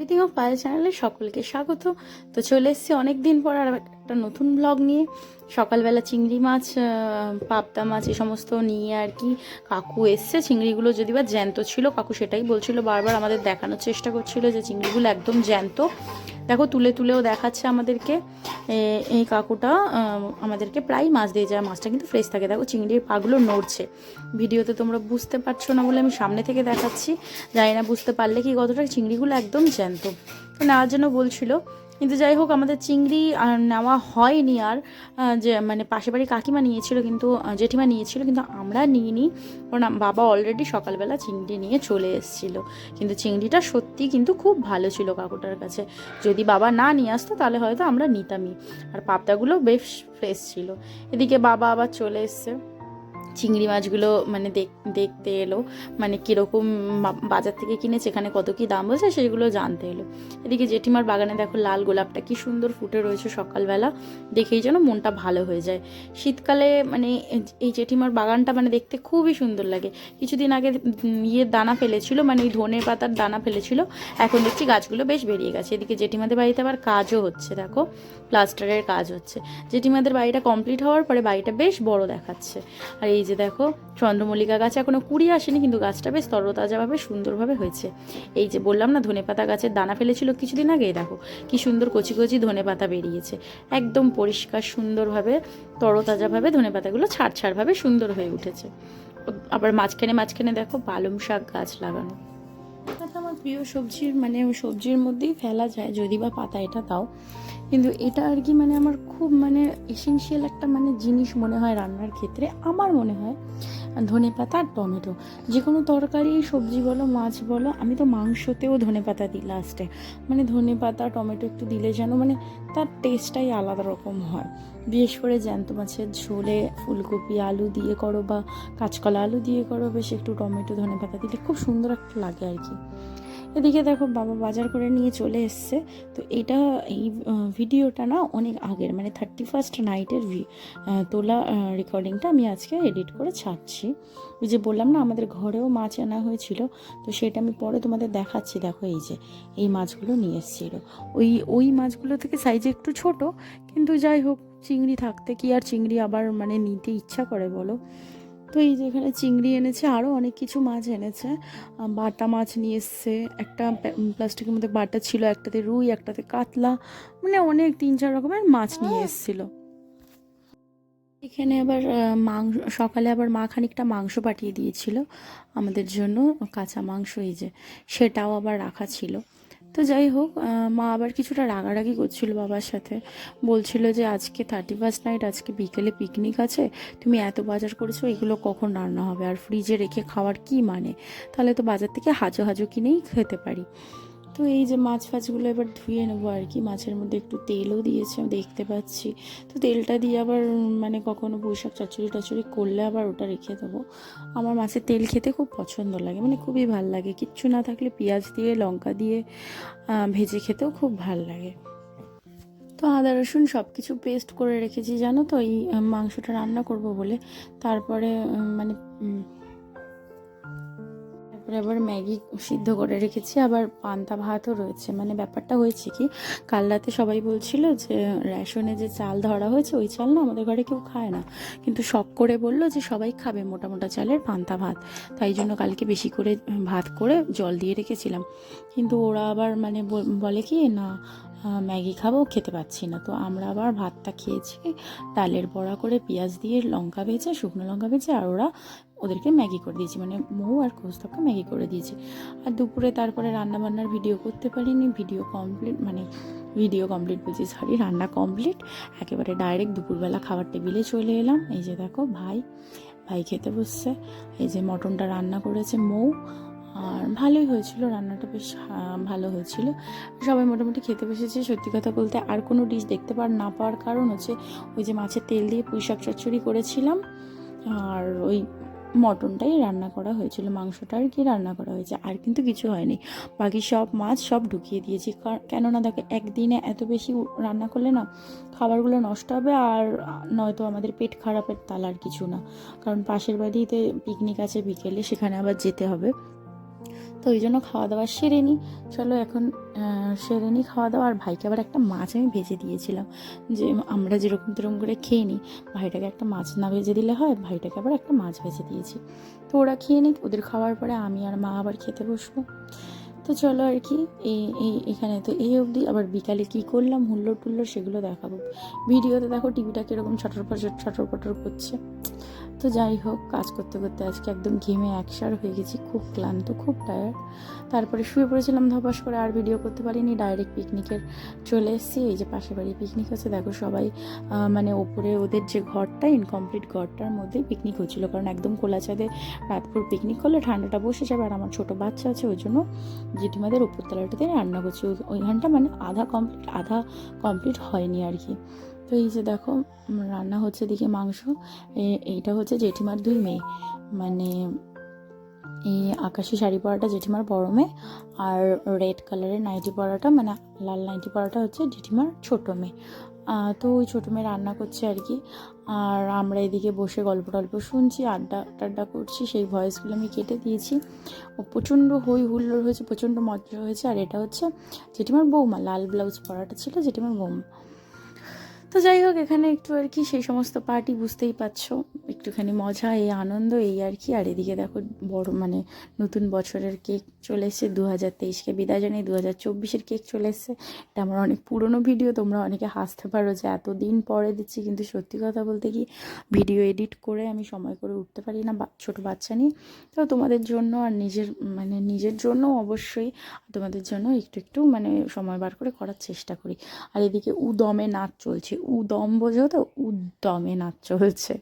Everything of Payel চ্যানেলে সকলকে স্বাগত। তো চলে এসেছি অনেক দিন পর আর একটা নতুন ব্লগ নিয়ে। সকালবেলা চিংড়ি মাছ পাবদা মাছ এ সমস্ত নিয়ে আর কি কাকু এসছে। চিংড়িগুলো যদি বা জ্যান্ত ছিল, কাকু সেটাই বলছিল। বারবার আমাদের দেখানোর চেষ্টা করছিল যে চিংড়িগুলো একদম জ্যান্ত। দেখো তুলে তুলেও দেখাচ্ছে আমাদেরকে। এই কাকুটা আমাদেরকে প্রায় মাছ দিয়ে যায়। মাছটা কিন্তু ফ্রেশ থাকে। দেখো চিংড়ির পাগুলো নড়ছে। ভিডিওতে তোমরা বুঝতে পারছ না বলে আমি সামনে থেকে দেখাচ্ছি। জানি না, বুঝতে পারলে কি কতটা? চিংড়িগুলো একদম জ্যান্ত। তো নেওয়ার জন্য বলছিল কিন্তু যাই হোক, আমাদের চিংড়ি নেওয়া হয়নি আর যে মানে পাশে বাড়ি কাকিমা নিয়েছিল কিন্তু জেঠিমা নিয়েছিল কিন্তু আমরা নিইনি। কারণ বাবা অলরেডি সকালবেলা চিংড়ি নিয়ে চলে এসেছিল। কিন্তু চিংড়িটা সত্যি কিন্তু খুব ভালো ছিল কাকুটার কাছে। যদি বাবা না নিয়ে আসতো তাহলে হয়তো আমরা নিতামই। আর পাবদাগুলো বেশ ফ্রেশ ছিল। এদিকে বাবা আবার চলে এসছে। চিংড়ি মাছগুলো মানে দেখ- দেখতে এলো। মানে কীরকম বাজার থেকে কিনেছে, এখানে কত কী দাম বলছে সেগুলো জানতে এলো। এদিকে জেঠিমার বাগানে দেখো লাল গোলাপটা কি সুন্দর ফুটে রয়েছে সকালবেলা। দেখেই যেন মনটা ভালো হয়ে যায়। শীতকালে মানে এই জেঠিমার বাগানটা মানে দেখতে খুবই সুন্দর লাগে। কিছুদিন আগে ইয়ের দানা ফেলেছিল মানে এই ধনে পাতার দানা ফেলেছিল। এখন দেখছি গাছগুলো বেশ বেরিয়ে গেছে। এদিকে জেঠিমাদের বাড়িতে আবার কাজও হচ্ছে, দেখো। প্লাস্টারের কাজ হচ্ছে। জেঠিমাদের বাড়িটা কমপ্লিট হওয়ার পরে বাড়িটা বেশ বড় দেখাচ্ছে। আর এই যে দেখো, চন্দ্রমল্লিকা গাছ এখনও কুড়ি আসেনি, কিন্তু গাছটা বেশ তরতাজাভাবে সুন্দরভাবে হয়েছে। এই যে বললাম না, ধনেপাতা গাছের দানা ফেলেছিল কিছুদিন আগে দেখো কি সুন্দর কচি কচি ধনেপাতা বেরিয়েছে। একদম পরিষ্কার, সুন্দরভাবে, তরতাজাভাবে ধনেপাতাগুলো ছাড় ছাড়ভাবে সুন্দর হয়ে উঠেছে। আবার মাঝখানে মাঝখানে দেখো পালং শাক গাছ লাগানো। প্রিয় সবজির মানে সবজির মধ্যেই ফেলা যায়, যদি বা পাতা এটা দাও। কিন্তু এটা আর কি মানে আমার খুব মানে এসেনশিয়াল একটা মানে জিনিস মনে হয় রান্নার ক্ষেত্রে, আমার মনে হয়, ধনে পাতা আর টমেটো। যে কোনো তরকারি, সবজি বলো, মাছ বলো, আমি তো মাংসতেও ধনে পাতা দিই লাস্টে মানে ধনে পাতা, টমেটো একটু দিলে যেন মানে তার টেস্টটাই আলাদা রকম হয়। বিশেষ করে জ্যান্ত মাছের ঝোলে ফুলকপি, আলু দিয়ে করো বা কাঁচকলা আলু দিয়ে করো, বেশ একটু টমেটো, ধনে পাতা দিলে খুব সুন্দর একটা লাগে আর কি। এদিকে দেখো বাবা বাজার করে নিয়ে চলে এসছে। তো এটা এই ভিডিওটা না অনেক আগের মানে থার্টি ফার্স্ট নাইটের তোলা রেকর্ডিংটা আমি আজকে এডিট করে ছাড়ছি। যে বললাম না, আমাদের ঘরেও মাছ আনা হয়েছিল, তো সেটা আমি পরে তোমাদের দেখাচ্ছি। দেখো এই যে, এই মাছগুলো নিয়ে এসেছিল। ওই ওই মাছগুলো থেকে সাইজে একটু ছোট, কিন্তু যাই হোক, চিংড়ি থাকতে কি আর চিংড়ি আবার মানে নিতে ইচ্ছা করে বলো? তো এই যে এখানে চিংড়ি এনেছে আরও অনেক কিছু মাছ এনেছে। বাটা মাছ নিয়ে এসছে একটা প্লাস্টিকের মধ্যে বাটা ছিল একটাতে রুই একটাতে কাতলা মানে অনেক তিন চার রকমের মাছ নিয়ে এসেছিল। এখানে আবার মাংস সকালে আবার মা খানিকটা মাংস পাঠিয়ে দিয়েছিল আমাদের জন্য কাঁচা মাংস এই যে সেটাও আবার রাখা ছিল। তো যাই হোক মা আবার কিছুটা রাগারাগি করছিল বাবার সাথে। বলছিল যে, আজকে থার্টি ফার্স্ট নাইট আজকে বিকেলে পিকনিক আছে। তুমি এত বাজার করেছ, এগুলো কখন রান্না হবে? আর ফ্রিজে রেখে খাওয়ার কি মানে? তাহলে তো বাজার থেকে হাজো হাজো কিনেই খেতে পারি। তো এই যে মাছ ফাছগুলো এবার ধুয়ে নেব আর কি। মাছের মধ্যে একটু তেলও দিয়েছে, আমি দেখতে পাচ্ছি। তো তেলটা দিয়ে আবার মানে কখনো বৈশাখ চচ্চড়ি টচড়ি করলে আবার ওটা রেখে দেবো। আমার মাছের তেল খেতে খুব পছন্দ লাগে মানে খুবই ভালো লাগে। কিচ্ছু না থাকলে পেঁয়াজ দিয়ে, লঙ্কা দিয়ে ভেজে খেতেও খুব ভালো লাগে। তো আদা, রসুন সব কিছু পেস্ট করে রেখেছি, জানো তো? এই মাংসটা রান্না করব বলে। তারপরে মানে তারপরে আবার ম্যাগি সিদ্ধ করে রেখেছি, আবার পান্তা ভাতও রয়েছে। মানে ব্যাপারটা হয়েছে কি, কাল রাতে সবাই বলছিল যে, রেশনে যে চাল ধরা হয়েছে, ওই চাল না আমাদের ঘরে কেউ খায় না। কিন্তু শখ করে বলল যে, সবাই খাবে মোটা মোটা চালের পান্তা ভাত। তাই জন্য কালকে বেশি করে ভাত করে জল দিয়ে রেখেছিলাম। কিন্তু ওরা আবার মানে বল- কি, না ম্যাগি খাব, খেতে পাচ্ছি না। তো আমরা আবার ভাতটা খেয়েছি, ডালের বড়া করে পেঁয়াজ দিয়ে লঙ্কা ভেজে, শুকনো লঙ্কা ভেজে, আর ওরা ওদেরকে ম্যাগি করে দিয়েছি। মানে মৌ আর কোস্তকে ম্যাগি করে দিয়েছি। আর দুপুরে তারপরে রান্না বান্নার ভিডিও করতে পারিনি। ভিডিও কমপ্লিট মানে ভিডিও কমপ্লিট বলছি সরি রান্না কমপ্লিট একেবারে ডাইরেক্ট দুপুরবেলা খাবার টেবিলে চলে এলাম। এই যে দেখো ভাই ভাই খেতে বসছে। এই যে মটনটা রান্না করেছে মৌ। আর ভালোই হয়েছিল, রান্নাটা বেশ ভালো হয়েছিল। সবাই মোটামুটি খেতে বসেছে। সত্যি কথা বলতে আর কোনো ডিশ দেখতে পার, না পাওয়ার কারণ হচ্ছে ওই যে মাছের তেল দিয়ে পুঁই শাক চচ্চড়ি করেছিলাম। আর ওই মটনটাই রান্না করা হয়েছিল, মাংসটা আর কি রান্না করা হয়েছে। আর কিন্তু কিছু হয়নি। বাকি সব মাছ সব ঢুকিয়ে দিয়েছি। কেননা দেখো, একদিনে এত বেশি রান্না করলে না খাবারগুলো নষ্ট হবে আর নয়তো আমাদের পেট খারাপের তাল আর কিছু না। কারণ পাশের বাড়িতে পিকনিক আছে বিকেলে, সেখানে আবার যেতে হবে। তো ওই জন্য খাওয়া দাওয়া সেরে নিই চলো এখন সেরে নিই খাওয়া দাওয়া। আর ভাইকে আবার একটা মাছ আমি ভেজে দিয়েছিলাম। যে আমরা যেরকম তেরকম করে খেয়ে নিই, ভাইটাকে একটা মাছ না ভেজে দিলে হয়, ভাইটাকে আবার একটা মাছ ভেজে দিয়েছি। তো ওরা খেয়ে নিক, ওদের খাওয়ার পরে আমি আর মা আবার খেতে বসবো। তো চলো আর কি এই এখানে তো এই অবধি। আবার বিকালে কী করলাম, হুল্লোড় টুল্লোড় সেগুলো দেখাবো। ভিডিওতে দেখো টিভিটা কীরকম ছটর পটর ছটর পটর করছে। তো যাই হোক, কাজ করতে করতে আজকে একদম ঘেমে একসার হয়ে গেছি, খুব ক্লান্ত, খুব টায়ার্ড তারপরে শুয়ে পড়েছিলাম ধপাস করে, আর ভিডিও করতে পারিনি ডাইরেক্ট পিকনিকের চলে এসেছি। এই যে পাশে বাড়ি পিকনিক হচ্ছে, দেখো সবাই মানে ওপরে ওদের যে ঘরটা ইনকমপ্লিট ঘরটার মধ্যেই পিকনিক হচ্ছিল। কারণ একদম খোলা ছাদে রাতপুর পিকনিক করলে ঠান্ডাটা বসে যাবে, আর আমার ছোটো বাচ্চা আছে, ওই জন্য জেঠিমাদের উপরতলাটাতে রান্না করছি। ওই- ওইখানটা মানে আধা কমপ্লিট আধা কমপ্লিট হয়নি আর কি। তো এই যে দেখো রান্না হচ্ছে দিকে মাংস। এইটা হচ্ছে জেঠিমার দুই মেয়ে। মানে এই আকাশি শাড়ি পরাটা জেঠিমার বড় মেয়ে আর রেড কালারের নাইটি পরাটা মানে লাল নাইটি পরাটা হচ্ছে জেঠিমার ছোটো মেয়ে। তো ওই ছোটো মেয়ে রান্না করছে আর কি। আর আমরা এদিকে বসে গল্প টল্প শুনছি, আড্ডা টাড্ডা করছি, সেই ভয়েসগুলো আমি কেটে দিয়েছি। ও প্রচণ্ড হই হুল্লোড় হয়েছে, প্রচণ্ড মজা হয়েছে। আর এটা হচ্ছে জেঠিমার বৌমা, লাল ব্লাউজ পরাটা ছিল জেঠিমার বৌমা। তো যাই হোক, এখানে একটু আর কি সেই সমস্ত পার্টি বুঝতেই পারছ। একটুখানি মজা, এই আনন্দ, এই আর কি। আর এদিকে দেখো, বড় মানে নতুন বছরের কেক চলে এসছে। দু হাজার তেইশকে বিদায় জানিয়ে দু হাজার চব্বিশের কেক চলে এসছে। এটা আমার অনেক পুরনো ভিডিও তোমরা অনেকে হাসতে পারো যে এত দিন পরে দিচ্ছি। কিন্তু সত্যি কথা বলতে কি ভিডিও এডিট করে আমি সময় করে উঠতে পারি না ছোটো বাচ্চা নিয়ে। তো তোমাদের জন্য আর নিজের মানে নিজের জন্য অবশ্যই তোমাদের জন্য একটু একটু মানে সময় বার করে করার চেষ্টা করি। আর এদিকে উদমে নাচ চলছে। উদম বোঝো তো উদ্দমে নাচ চলছে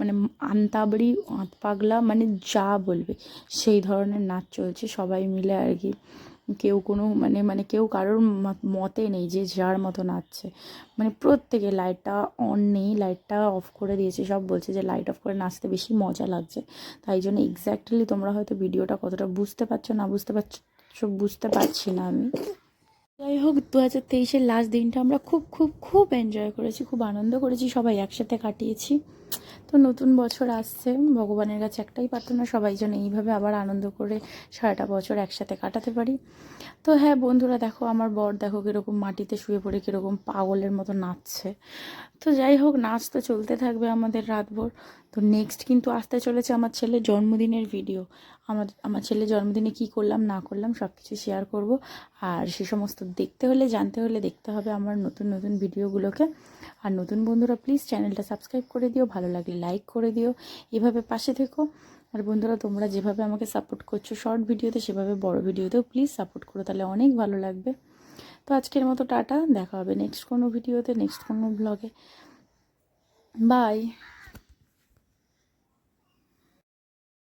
মানে আন্তাবড়ি আঁত পাগলা মানে যা বলবে, সেই ধরনের নাচ চলছে সবাই মিলে আর কি। কেউ কোনো মানে মানে কেউ কারোর মত- মতে নেই যে যার মতো নাচছে। মানে প্রত্যেকে লাইটটা অন নেই, লাইটটা অফ করে দিয়েছে, সব বলছে যে লাইট অফ করে নাচতে বেশি মজা লাগছে। তাই জন্য এক্স্যাক্টলি তোমরা হয়তো ভিডিওটা কতটা বুঝতে পারছ না বুঝতে পারছ, বুঝতে পারছি না আমি। যাই হোক দু হাজার তেইশের লাস্ট দিনটা আমরা খুব খুব খুব এনজয় করেছি, খুব আনন্দ করেছি, সবাই একসাথে কাটিয়েছি। তো নতুন বছর আসছে, ভগবানের কাছে একটাই প্রার্থনা, সবাই যেন এইভাবে আবার আনন্দ করে সারাটা বছর একসাথে কাটাতে পারি। তো হ্যাঁ বন্ধুরা, দেখো আমার বর দেখো কীরকম মাটিতে শুয়ে পড়ে, কীরকম পাগলের মতো নাচছে। তো যাই হোক, নাচ তো চলতে থাকবে আমাদের রাতভর। তো নেক্সট কিন্তু আসতে চলেছে আমার ছেলের জন্মদিনের ভিডিও আমার আমার ছেলের জন্মদিনে কি করলাম, না করলাম সব কিছু শেয়ার করব। আর সে সমস্ত দেখতে হলে, জানতে হলে দেখতে হবে আমার নতুন নতুন ভিডিওগুলোকে আর নতুন বন্ধুরা প্লিজ চ্যানেলটা সাবস্ক্রাইব করে দিও, ভালো লাগলে লাইক করে দিও, এভাবে পাশে থেকো। আর বন্ধুরা, তোমরা যেভাবে আমাকে সাপোর্ট করছ শর্ট ভিডিওতে সেভাবে বড় ভিডিওতেও প্লিজ সাপোর্ট করো, তাহলে অনেক ভালো লাগবে। তো আজকের মতো টাটা, দেখা হবে নেক্সট কোনো ভিডিওতে নেক্সট কোনো ব্লগে বাই